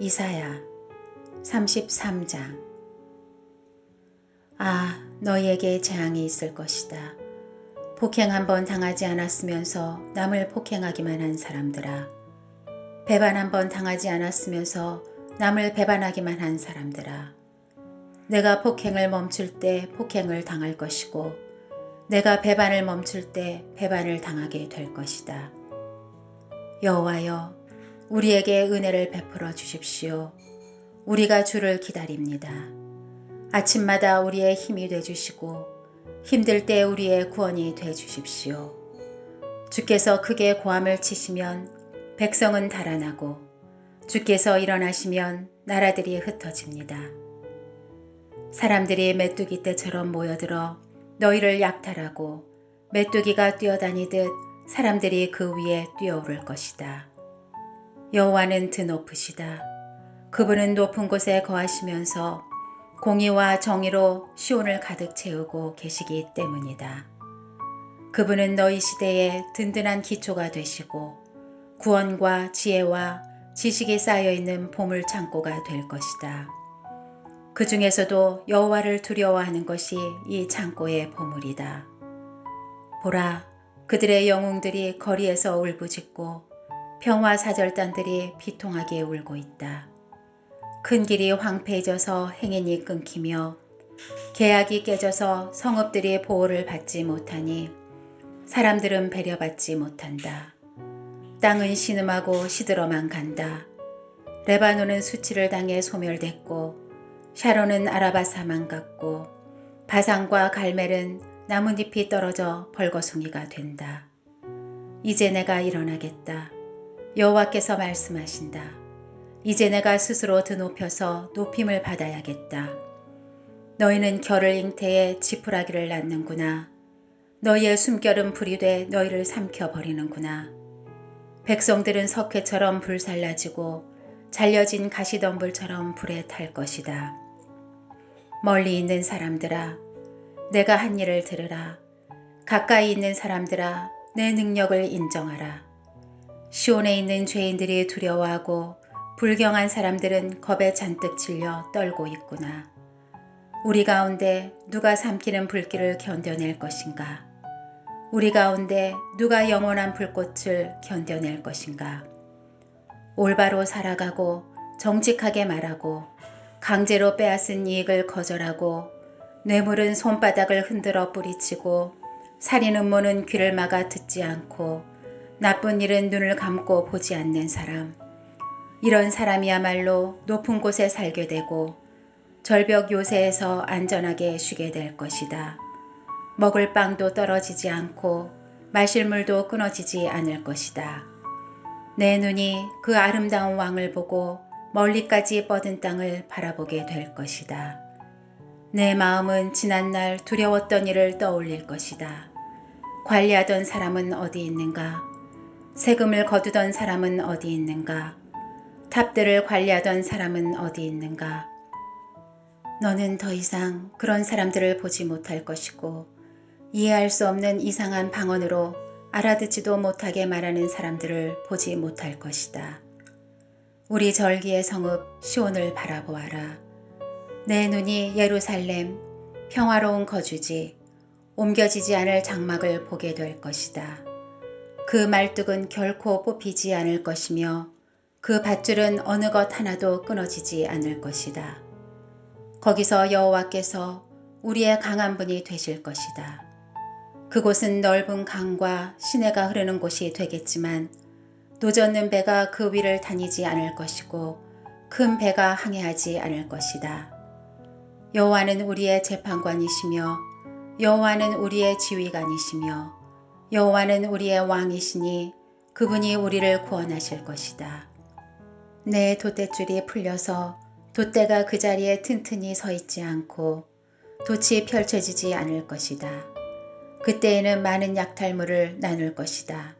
이사야 33장 아 너희에게 재앙이 있을 것이다. 폭행 한 번 당하지 않았으면서 남을 폭행하기만 한 사람들아. 배반 한 번 당하지 않았으면서 남을 배반하기만 한 사람들아. 내가 폭행을 멈출 때 폭행을 당할 것이고 내가 배반을 멈출 때 배반을 당하게 될 것이다. 여호와여 우리에게 은혜를 베풀어 주십시오. 우리가 주를 기다립니다. 아침마다 우리의 힘이 돼 주시고 힘들 때 우리의 구원이 돼 주십시오. 주께서 크게 고함을 치시면 백성은 달아나고 주께서 일어나시면 나라들이 흩어집니다. 사람들이 메뚜기 떼처럼 모여들어 너희를 약탈하고 메뚜기가 뛰어다니듯 사람들이 그 위에 뛰어오를 것이다. 여호와는 드높으시다. 그분은 높은 곳에 거하시면서 공의와 정의로 시온을 가득 채우고 계시기 때문이다. 그분은 너희 시대에 든든한 기초가 되시고 구원과 지혜와 지식이 쌓여 있는 보물 창고가 될 것이다. 그 중에서도 여호와를 두려워하는 것이 이 창고의 보물이다. 보라, 그들의 영웅들이 거리에서 울부짖고 평화 사절단들이 비통하게 울고 있다. 큰 길이 황폐해져서 행인이 끊기며 계약이 깨져서 성읍들이 보호를 받지 못하니 사람들은 배려받지 못한다. 땅은 신음하고 시들어만 간다. 레바논은 수치를 당해 소멸됐고 샤론은 아라바사만 같고 바산과 갈멜은 나뭇잎이 떨어져 벌거숭이가 된다. 이제 내가 일어나겠다. 여호와께서 말씀하신다. 이제 내가 스스로 드높여서 높임을 받아야겠다. 너희는 결을 잉태해 지푸라기를 낳는구나. 너희의 숨결은 불이 돼 너희를 삼켜버리는구나. 백성들은 석회처럼 불살라지고 잘려진 가시덤불처럼 불에 탈 것이다. 멀리 있는 사람들아, 내가 한 일을 들으라. 가까이 있는 사람들아, 내 능력을 인정하라. 시온에 있는 죄인들이 두려워하고 불경한 사람들은 겁에 잔뜩 질려 떨고 있구나. 우리 가운데 누가 삼키는 불길을 견뎌낼 것인가? 우리 가운데 누가 영원한 불꽃을 견뎌낼 것인가? 올바로 살아가고 정직하게 말하고 강제로 빼앗은 이익을 거절하고 뇌물은 손바닥을 흔들어 뿌리치고 살인 음모는 귀를 막아 듣지 않고 나쁜 일은 눈을 감고 보지 않는 사람. 이런 사람이야말로 높은 곳에 살게 되고 절벽 요새에서 안전하게 쉬게 될 것이다. 먹을 빵도 떨어지지 않고 마실 물도 끊어지지 않을 것이다. 내 눈이 그 아름다운 왕을 보고 멀리까지 뻗은 땅을 바라보게 될 것이다. 내 마음은 지난날 두려웠던 일을 떠올릴 것이다. 관리하던 사람은 어디 있는가? 세금을 거두던 사람은 어디 있는가? 탑들을 관리하던 사람은 어디 있는가? 너는 더 이상 그런 사람들을 보지 못할 것이고 이해할 수 없는 이상한 방언으로 알아듣지도 못하게 말하는 사람들을 보지 못할 것이다. 우리 절기의 성읍 시온을 바라보아라. 내 눈이 예루살렘 평화로운 거주지 옮겨지지 않을 장막을 보게 될 것이다. 그 말뚝은 결코 뽑히지 않을 것이며 그 밧줄은 어느 것 하나도 끊어지지 않을 것이다. 거기서 여호와께서 우리의 강한 분이 되실 것이다. 그곳은 넓은 강과 시내가 흐르는 곳이 되겠지만 노젓는 배가 그 위를 다니지 않을 것이고 큰 배가 항해하지 않을 것이다. 여호와는 우리의 재판관이시며 여호와는 우리의 지휘관이시며 여호와는 우리의 왕이시니 그분이 우리를 구원하실 것이다. 내 돛대줄이 풀려서 돛대가 그 자리에 튼튼히 서 있지 않고 돛이 펼쳐지지 않을 것이다. 그때에는 많은 약탈물을 나눌 것이다.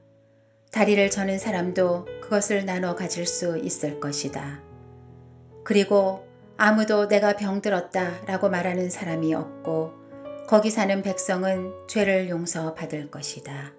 다리를 저는 사람도 그것을 나눠 가질 수 있을 것이다. 그리고 아무도 내가 병들었다 라고 말하는 사람이 없고 거기 사는 백성은 죄를 용서받을 것이다.